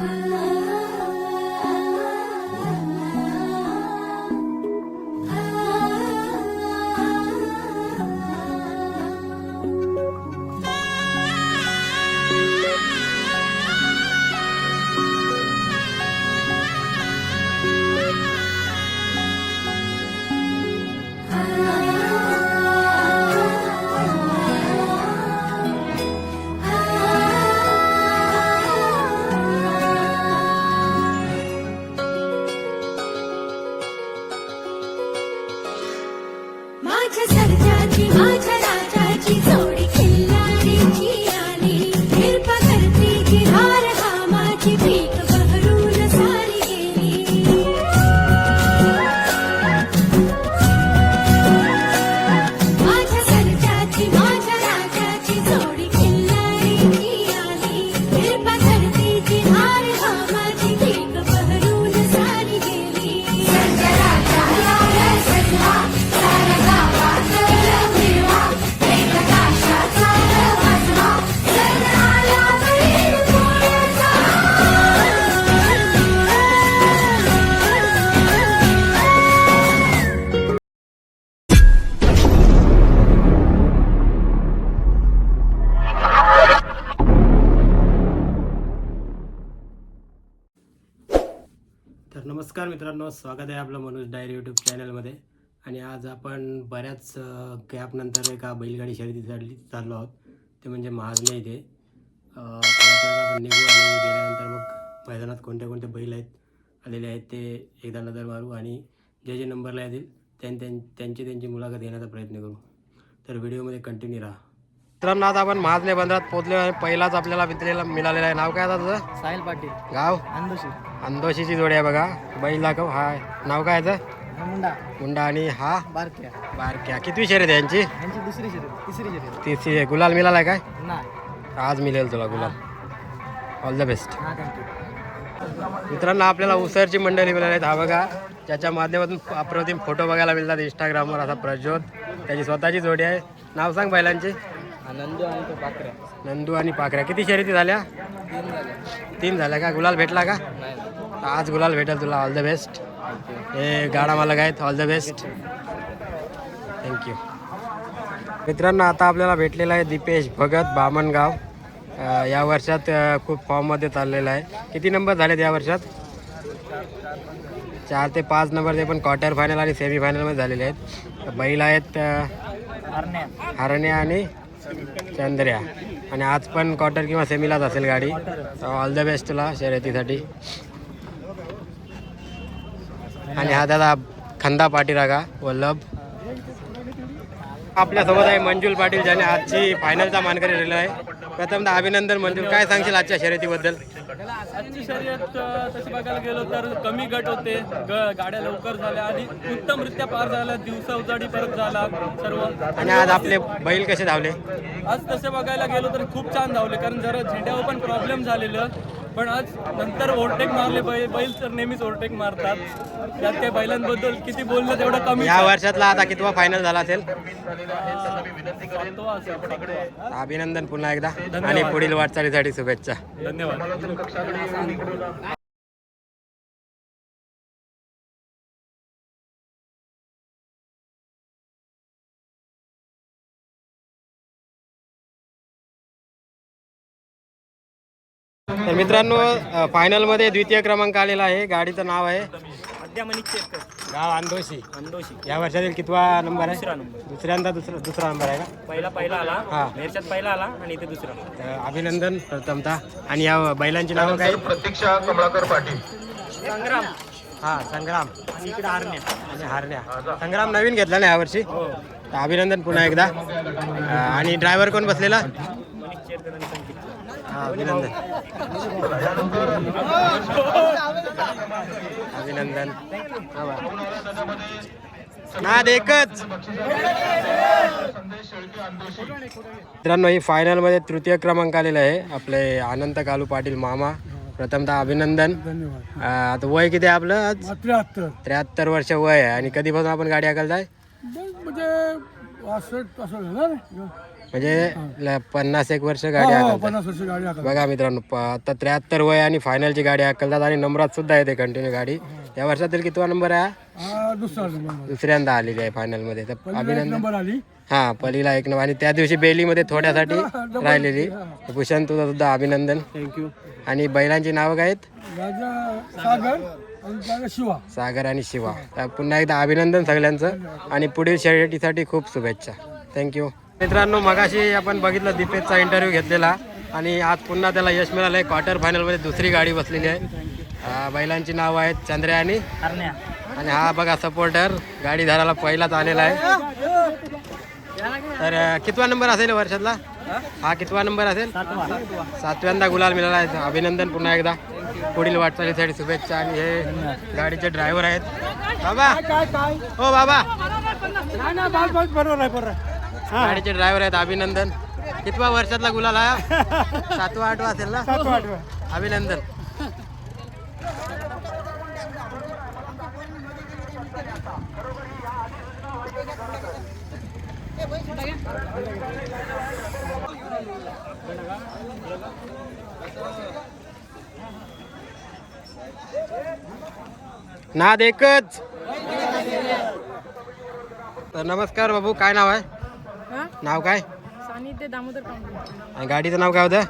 Hello. मित्रांनो स्वागत आहे आपलं मनोज डायरी यूट्यूब चॅनलमध्ये. आणि आज आपण बऱ्याच गॅपनंतर एका बैलगाडी शर्यतीसाठी चाललो आहोत. ते म्हणजे महाजने इथे. आपण निघू आणि गेल्यानंतर मग मैदानात कोणते कोणते बैल आहेत आलेले आहेत ते एकदा नजर मारू आणि जे जे नंबरला येतील त्यां त्यां- त्यांची त्यांची मुलाखत घेण्याचा प्रयत्न करू. तर व्हिडिओमध्ये कंटिन्यू राहा. मित्रांनो आता आपण महाजने बंदरात पोहोचलो आहे पहिलाच आपल्याला मित्राला मिळालेलं आहे. नाव काय आता तुझं साहिल पाटील. गाव? अंदोशी. अंदोशीची जोडी आहे बघा. बैल दाखव. हा. नाव काय याचं? मुंडा. मुंडा आणि हा? बारक्या. बारक्या. कितवी शर्यत आहे यांची? यांची दुसरी शर्यत. तिसरी शर्यत. तिसरी आहे. गुलाल मिळालाय काय? नाही. आज मिळेल तुला गुलाल. ऑल द बेस्ट हा थँक्यू मित्रांनो आपल्याला उसरची मंडळी मिळाली आहेत. हा बघा. ज्याच्या माध्यमातून अप्रतिम फोटो बघायला मिळतात इंस्टाग्रामवर असा प्रज्योत त्याची स्वतःची जोडी आहे. नाव सांग बैलांची नंदू आणि तो पाकऱ्या. नंदू आणि पाखऱ्या किती शर्यती झाल्या? तीन झाले तीन झाल्या का? गुलाल भेटला का? नाही आज गुलाल भेटेल तुला. ऑल द बेस्ट हे गाडा मालक आहेत. ऑल द बेस्ट थँक्यू मित्रांनो आता आपल्याला भेटलेला आहे दीपेश भगत बामणगाव. या वर्षात खूप फॉर्ममध्ये चाललेला आहे. किती नंबर झालेत या वर्षात? चार ते पाच नंबर ते पण क्वार्टर फायनल आणि सेमी फायनलमध्ये झालेले आहेत. बैल आहेत हरण्या आणि चंद्र्या. आणि आज पण क्वार्टर किंवा सेमीलाच असेल गाडी. ऑल द बेस्ट तुला शर्यतीसाठी. आणि हा दादा खंदा पाटीरागा वल्लभ. आपल्यासोबत आहे मंजुल पाटील ज्याने आजची फायनलचा मानकरी राहिला आहे. प्रथमदा अभिनंदन मंजूल. काय सांगशील आजच्या शर्यतीबद्दल? आजची शर्यत तशी बघायला गेलो तर कमी गट होते. ग- गाड्या लवकर झाल्या आणि उत्तमरित्या पार झाल्या दिवसा उजाडी परत झाला सर्व. आणि आज आपले बैल कसे धावले? आज तसे बघायला गेलो तर खूप छान धावले कारण जरा झेंड्यावर पण प्रॉब्लेम झालेलं. पण आज नंतर ओव्हरटेक मारले बैल. बैल तर नेहमीच ओव्हरटेक मारतात. त्यात त्या बैलांबद्दल किती बोललं तेवढं कमी या वर्षातला आता कितवा फायनल झाला असेल? तो असेल सातवा. अभिनंदन पुन्हा एकदा. आणि पुढील वाटचालीसाठी शुभेच्छा. धन्यवाद. तर मित्रांनो फायनलमध्ये द्वितीय क्रमांक आलेला आहे. गाडीचं नाव आहे? गाव अंदोशी अंदोशी या वर्षातील कितवा नंबर आहे? दुसरा नंबर. दुसऱ्यांदा दुसरा दुसरा नंबर आहे का? पहिला पहिला आला. हा. मेरच्यात पहिला आला आणि इथे दुसरा. तर अभिनंदन प्रथमतः आणि या बैलांची नावं काय? प्रतीक्षा कमलाकर पाटील. संग्राम. हा संग्राम. आणि इकडे आरण्या आणि हारण्या. संग्राम नवीन घेतला ना यावर्षी? तर अभिनंदन पुन्हा एकदा. अ, आणि ड्रायव्हर कोण बसलेला मनीष चेरकर आणि संकेत हा अभिनंदन. अभिनंदन. हा. नाद एकच. मित्रांनो ही फायनलमध्ये तृतीय क्रमांक आलेला आहे. आपले अनंत कालू पाटील मामा प्रथमतः अभिनंदन. अं, आता वय किती आहे आपलं आज? त्र्याहत्तर. त्र्याहत्तर वर्ष वय आहे. आणि कधीपासून आपण गाडी हाकलताय? म्हणजे वासष्ट असं झालं ना? म्हणजे ल- पन्नास एक वर्ष गाडी हाकलतात. पन्नास वर्ष गाडी हाकल बघा मित्रांनो प- आता त्र्याहत्तर वय आणि फायनलची गाडी हाकलतात आणि नंबरात सुद्धा येते कंटिन्यू गाडी. या वर्षातील कितवा नंबर आहे हा? दुसरा नंबर दुसऱ्यांदा आलेली आहे फायनलमध्ये. तर अभिनंदन. नंबर आली. हा पहिलीला एक नंबर आणि त्या दिवशी बेलीमध्ये थोड्यासाठी राहिलेली. भूषण तुझं सुद्धा अभिनंदन. थँक्यू आणि बैलांची नावं काय आहेत? राजा सागर आणि त्याला शिवा. सागर आणि शिवा. तर पुन्हा एकदा अभिनंदन सगळ्यांचं. आणि पुढील शर्यतीसाठी खूप शुभेच्छा. थँक्यू मित्रांनो मगाशी आपण बघितलं दीपेशचा इंटरव्ह्यू घेतलेला आणि आज पुन्हा त्याला यश मिळालं आहे क्वार्टर फायनलमध्ये दुसरी गाडी बसलेली आहे. बैलांची नावं आहेत चंद्र्या आणि आणि हा बघा सपोर्टर गाडी धरायला पहिलाच आलेला आहे. तर कितवा नंबर असेल वर्षातला? हा कितवा नंबर असेल? सातव्यांदा गुलाल मिळाला आहे. अभिनंदन पुन्हा एकदा. पुढील वाटचालीसाठी शुभेच्छा आणि हे गाडीचे ड्रायव्हर आहेत. बाबा! हो बाबा! बरोबर आहे बरोबर गाडीचे ड्रायव्हर आहेत अभिनंदन. कितवा वर्षातला गुलाल हा? सातवा आठवा असेल ना? अभिनंदन. नाद एकच. तर नमस्कार बाबू काय नाव आहे? नाव काय? सानिध्य दामोदर पांडे आणि गाडीचं नाव काय होतं?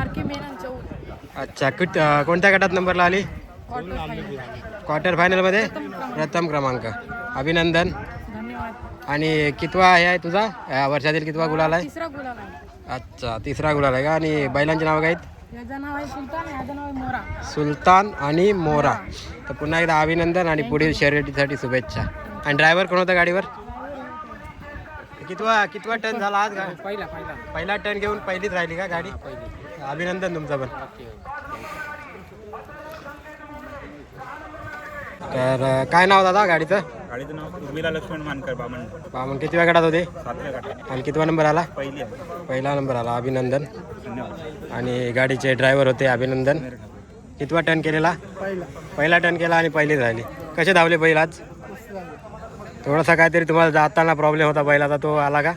आर के मेनन चौक अच्छा कुठ अं, कोणत्या गटात नंबरला आली? क्वार्टर फायनल क्वार्टर फायनलमध्ये प्रथम क्रमांक. अभिनंदन. धन्यवाद. आणि कितवा हे आहे तुझा? या वर्षातील कितवा गुलाल आहे? तिसरा गुलाल आहे. अच्छा तिसरा गुलाल आहे का? आणि बैलांचे नाव काय आहेत? याचं नाव आहे सुलतान याचं नाव आहे मोरा. सुलतान आणि मोरा. तर पुन्हा एकदा अभिनंदन आणि पुढील शर्यतीसाठी शुभेच्छा. आणि ड्रायव्हर कोण होता गाडीवर? कितवा कितवा टर्न झाला आज का पहिला पहिला. पहिला टर्न घेऊन पहिलीच राहिली का गाडी? अभिनंदन तुमचं पण. तर काय नाव दादा गाडीचं? गाडीचं नाव उर्मिला लक्ष्मण मानकर बामण. मग कितव्या गटात होते? सातव्या गटात. आणि कितवा नंबर आला? पहिली आहे. पहिला नंबर आला. अभिनंदन. धन्यवाद. आणि गाडीचे ड्रायव्हर होते अभिनंदन. कितवा टर्न केलेला? पहिला. टर्न केला आणि पहिलीच राहिली. कसे धावले बैल आज? थोडासा काहीतरी तुम्हाला जाताना प्रॉब्लेम होता बैलाचा तो आला का?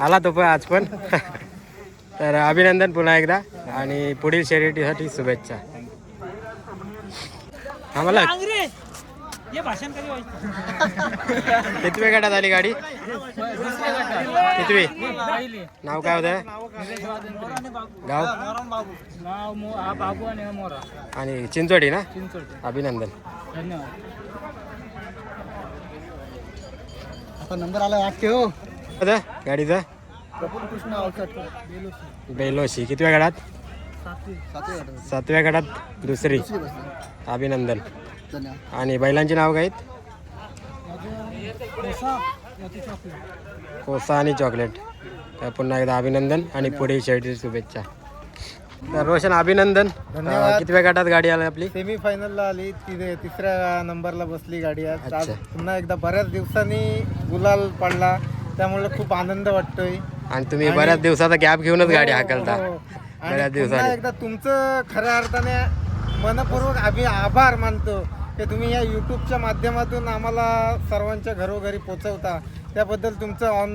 आला तो पण आज पण. तर अभिनंदन पुन्हा एकदा आणि पुढील शर्यतीसाठी शुभेच्छा. आम्हाला कितवी गटात आली गाडी? कितवी? नाव काय होतं? गाव? आणि चिंचोडी ना? अभिनंदन. धन्यवाद. आता नंबर आला वाटते हो होतं गाडीचं? कृष्ण बेलोशी. कितव्या गटात? सातव्या गटात दुसरी. अभिनंदन. आणि बैलांची नाव काय आहेत? कोसा आणि चॉकलेट. तर पुन्हा एकदा अभिनंदन आणि पुढील शर्यतीची शुभेच्छा. तर रोशन अभिनंदन. धन्यवाद. कितव्या गटात गाडी आली आपली? सेमी फायनलला आली तिथे तिसऱ्या नंबरला बसली गाडी आज. आज अच्छा. पुन्हा एकदा बऱ्याच दिवसांनी गुलाल पडला त्यामुळे खूप आनंद वाटतोय. आणि तुम्ही बऱ्याच दिवसाचा गॅप घेऊनच गाडी हो, हाकलता. हो. आणि बऱ्याच पुन्हा दिवसांनी. एकदा तुमचं खऱ्या अर्थाने मनपूर्वक आम्ही आभार मानतो की तुम्ही या यूट्यूबच्या माध्यमातून आम्हाला सर्वांच्या घरोघरी पोचवता त्याबद्दल तुमचं ऑन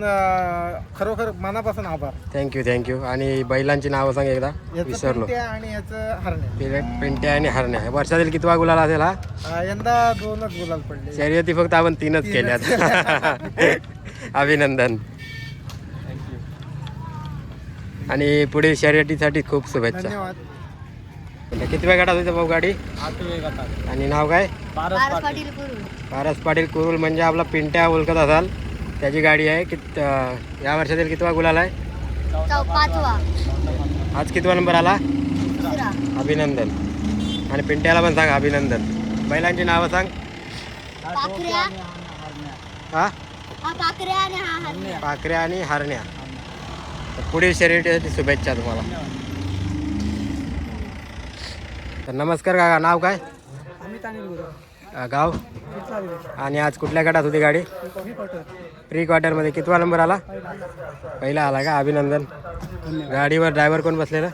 खरोखर मनापासून आभार. थँक्यू थँक्यू आणि बैलांची नावं सांग एकदा. याचं विसरलो. पिंट्या आणि याचं हरणे पिंट्या आणि हरण्या. वर्षातील कितवा गुलाल असेल हा? अं, यंदा दोनच गुलाल पडले. शर्यती फक्त आपण तीनच केल्यात. अभिनंदन. आणि पुढील शर्यतीसाठी खूप शुभेच्छा. धन्यवाद. किती वेळ गटात होते भाऊ गाडी? आणि नाव काय? पारस पाटील. पारस पाटील कुरुल म्हणजे आपला पिंट्या ओळखत असाल. त्याची गाडी आहे कित या वर्षातील कितवा गुलाल आहे? पाचवा. आज कितवा नंबर आला? अभिनंदन. आणि पिंट्याला पण सांग अभिनंदन. बैलांची नावं सांग. पाखऱ्या. हा? हा पाखऱ्या आणि हरण्या. पुढील शर्यतीसाठी शुभेच्छा तुम्हाला. तर नमस्कार काका नाव काय? अं, गाव? आणि आज कुठल्या गटात होती गाडी? प्री क्वार्टरमध्ये कितवा नंबर आला? पहिला आला का? अभिनंदन. गाडीवर ड्रायव्हर कोण बसलेला?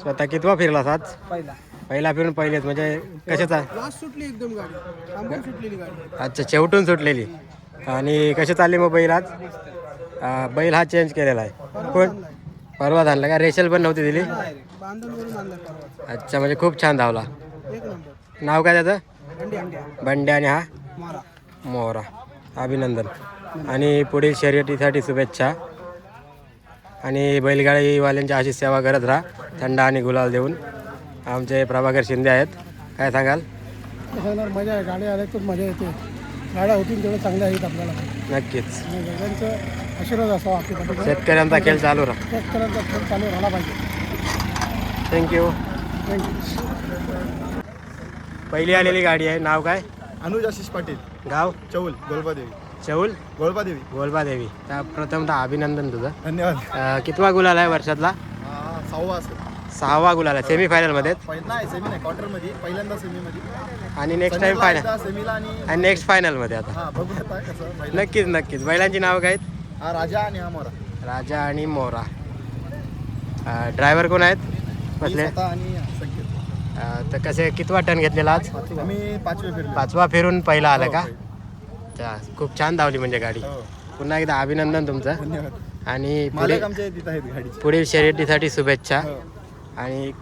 स्वतः कितवा फिरला आज? पहिला. पहिला फिरून पहिलेच म्हणजे कशाचा? लास्ट सुटली एकदम गाडी. थांबून सुटलेली गाडी. अच्छा शेवटून सुटलेली. आणि कशी चालली मग बैल आज? बैल हा चेंज केलेला आहे. कोण? परवा आणला का? रेशल पण नव्हती दिली? बांधून परवा. अच्छा म्हणजे खूप छान धावला. एक नंबर. नाव काय त्याचं? बंड्या. आणि हा? मारा. मोहरा अभिनंदन. आणि पुढील शर्यतीसाठी शुभेच्छा. आणि बैलगाडीवाल्यांची अशी सेवा करत राहा. थंड आणि गुलाल देऊन. आमचे प्रभाकर शिंदे आहेत. काय सांगाल? मजा आहे. गाड्या आल्या खूप मजा येते. गाड्या होतील तेवढं चांगल्या आहेत आपल्याला. नक्कीच. आशीर्वाद असावा. शेतकऱ्यांचा खेळ चालू राहा. शेतकऱ्यांचा खेळ चालू राहिला पाहिजे. थँक्यू थँक्यू पहिली आलेली गाडी आहे. नाव काय? अनुज आशिष पाटील. गाव? चौल गोलबादेवी. चौल? गोलबादेवी. गोलबादेवी. तर प्रथमतः अभिनंदन तुझं. धन्यवाद. अं, कितवा गुलाल आहे वर्षातला? सहावा असेल. सहावा गुलाल आहे सेमीफायनलमध्ये नाही सेमी नाही पहिल्यांदा सेमीमध्ये आणि नेक्स्ट टाइम फायनल सेमीला आणि आणि नेक्स्ट फायनलमध्ये आता. हा बघू शकता कसं नक्कीच नक्कीच. बैलांची नावं काय आहेत? हा राजा आणि हा मोरा. राजा आणि मोरा. ड्रायव्हर कोण आहेत? स्वतः आणि संकेत तर कसे कितवा टन घेतलेला आज? आम्ही पाचवे फिरलो. पाचवा फिरून पहिला आला हो, का? अच्छा खूप छान धावली म्हणजे गाडी. हो. पुन्हा एकदा अभिनंदन तुमचं. धन्यवाद. आणि पुढे मालक आमच्या तिथं आहेत गाडीचे. पुढील शर्यतीसाठी शुभेच्छा. हो. आणि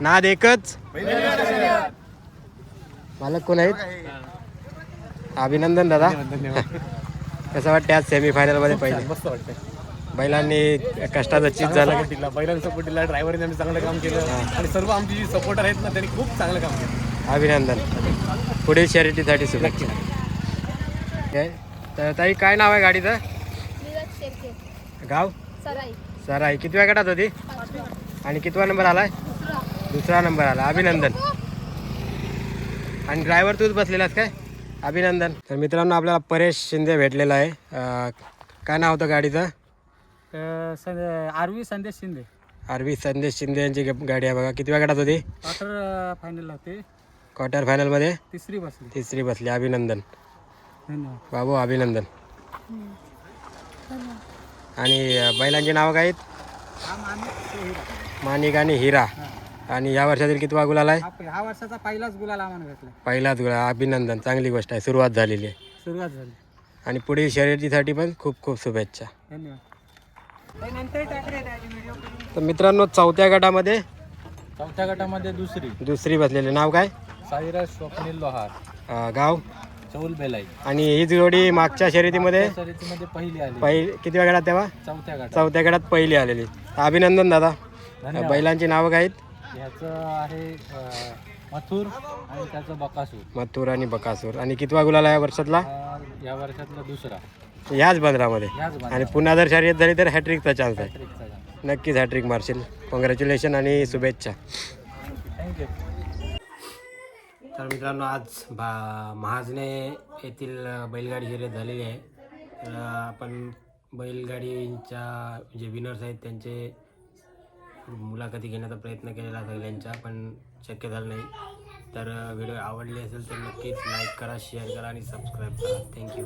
नाद एकच. मालक कोण आहेत? अभिनंदन दादा. कसं वाटतं आज सेमीफायनलमध्ये पहिले? मस्त वाटतंय. बैलांनी कष्टाचं चीज झालं. का? दिला बैलांना सपोर्ट दिला ड्रायव्हरने आम्ही चांगलं काम केलं. आणि सर्व आमची जी सपोर्टर आहेत ना त्यांनी खूप चांगलं काम केलं. अभिनंदन. पुढील शर्यतीसाठी शुभेच्छा. काय? तर ताई काय नाव आहे गाडीचं? गाव? सराई. कितव्या गटात होती? आणि कितवा नंबर आलाय दुसरा. नंबर आला. अभिनंदन. आणि ड्रायव्हर तूच बसलेलास काय? अभिनंदन. तर मित्रांनो आपल्याला परेश शिंदे भेटलेला आहे. काय नाव होतं गाडीचं? आरवी संदेश शिंदे. आरवी संदेश शिंदे यांची ग- गाडी आहे बघा. कितव्या गटात होती? क्वार्टर फायनल होते. क्वार्टर फायनलमध्ये तिसरी बसली. तिसरी बसली. अभिनंदन. धन्यवाद. बाबू अभिनंदन. आणि अं, बैलांची नावं काय आहेत? माणिक आणि हिरा. आणि या वर्षातील कितवा गुलाल आहे? हा वर्षाचा पहिलाच गुलाल आम्हाला भेटला. पहिलाच गुलाल. अभिनंदन. चांगली गोष्ट आहे. सुरुवात झालेली आहे. सुरुवात झाली. आणि पुढील शर्यतीसाठी पण खूप खूप शुभेच्छा. धन्यवाद. तर मित्रांनो चौथ्या गटामध्ये चौथ्या गटामध्ये दुसरी. दुसरी बसलेली. नाव काय? साईराज स्वप्नील लोहार. गाव? चौल बेलाई. आणि ही जोडी मागच्या शर्यतीमध्ये शर्यतीमध्ये पहिली आली पहिली किती गटात तेव्हा? चौथ्या गटात. चौथ्या गटात पहिली आलेली. अभिनंदन दादा. बैलांची नावं काय ह्याचं आहे मथुर आणि त्याचं बकासूर. मथुर आणि बकासूर. आणि कितवा गुलाल आहे या वर्षातला? या वर्षातला दुसरा. ह्याच बंदरामध्ये. बांधा आणि पुन्हा जर शर्यत झाली तर हॅट्रिकचा चान्स आहे. नक्कीच हॅट्रिक मारशील. कॉंग्रॅच्युलेशन आणि शुभेच्छा. थँक्यू तर मित्रांनो आज भा महाजने येथील बैलगाडी शर्यत झालेली आहे. तर आपण बैलगाडीच्या जे विनर्स आहेत त्यांचे मुलाखती घेण्याचा प्रयत्न केलेला सगळ्यांच्या पण शक्य झालं नाही. तर व्हिडिओ आवडले असेल तर नक्कीच लाईक करा शेअर करा आणि सबस्क्राईब करा. थँक्यू